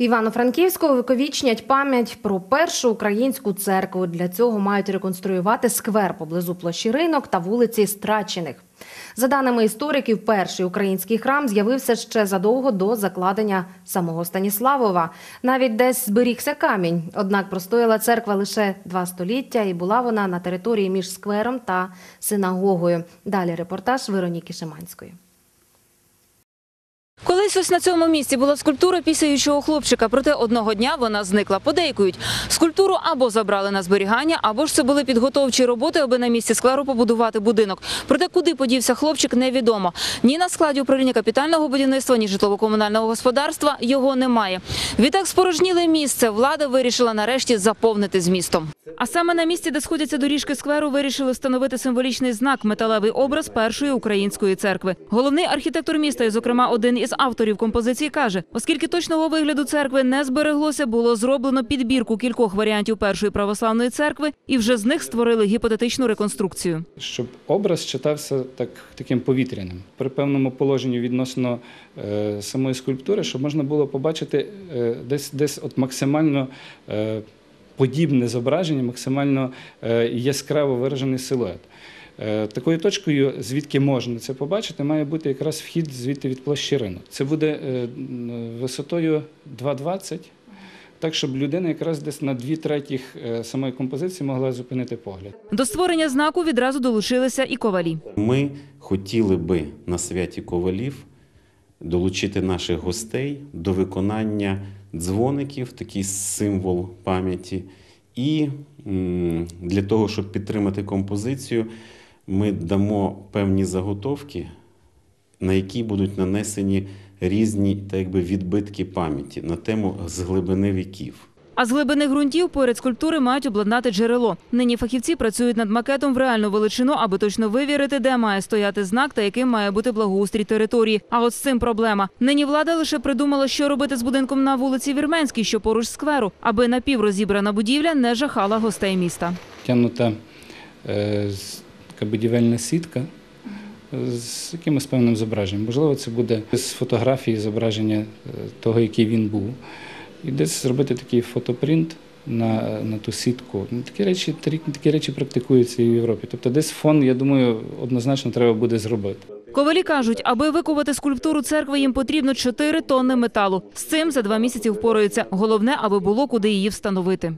В Івано-Франківську виковічнять пам'ять про першу українську церкву. Для цього мають реконструювати сквер поблизу площі ринок та вулиці Страчених. За даними істориків, перший український храм з'явився ще задовго до закладення самого Станіславова. Навіть десь зберігся камінь. Однак простояла церква лише два століття, і була вона на території між сквером та синагогою. Далі репортаж Вероніки Шиманської. Колись ось на цьому місці була скульптура пісаючого хлопчика, проте одного дня вона зникла. Подейкують. Скульптуру або забрали на зберігання, або ж це були підготовчі роботи, аби на місці скверу побудувати будинок. Проте куди подівся хлопчик, невідомо. Ні на складі управління капітального будівництва, ні житлово-комунального господарства його немає. Відтак спорожніле місце влада вирішила нарешті заповнити змістом. А саме на місці, де сходяться доріжки скверу, вирішили встановити символічний знак металевий образ першої української церкви. Головний архітектор міста, і, зокрема, один із авторів композиції, каже: оскільки точного вигляду церкви не збереглося, було зроблено підбірку кількох варіантів першої православної церкви, і вже з них створили гіпотетичну реконструкцію. щоб образ читався так, таким повітряним при певному положенні відносно е, самої скульптури, щоб можна було побачити е, десь, десь от максимально е, подібне зображення, максимально е, яскраво виражений силует. Е, Такою точкою, звідки можна це побачити, має бути якраз вхід звідти від площі ринок. Це буде е, висотою 2,20, так щоб людина якраз десь на дві третіх е, самої композиції могла зупинити погляд. До створення знаку відразу долучилися і ковалі. Ми хотіли би на святі ковалів долучити наших гостей до виконання дзвоників, такий символ пам'яті. І для того, щоб підтримати композицію, ми дамо певні заготовки, на які будуть нанесені різні так якби, відбитки пам'яті на тему з глибини віків. А з глибини ґрунтів поряд скульптури мають обладнати джерело. Нині фахівці працюють над макетом в реальну величину, аби точно вивірити, де має стояти знак та яким має бути благоустрій території. А от з цим проблема. Нині влада лише придумала, що робити з будинком на вулиці Вірменській, що поруч скверу, аби напіврозібрана будівля не жахала гостей міста. тягнута е, така будівельна сітка з якимось певним зображенням. Можливо, це буде з фотографії зображення е, того, який він був. І десь зробити такий фотопринт на, на ту сітку. Ну, Такі речі, такі, речі практикуються і в Європі. Тобто десь фон, я думаю, однозначно треба буде зробити. Ковалі кажуть, аби викувати скульптуру церкви, їм потрібно 4 тонни металу. З цим за два місяці впораються. Головне, аби було куди її встановити.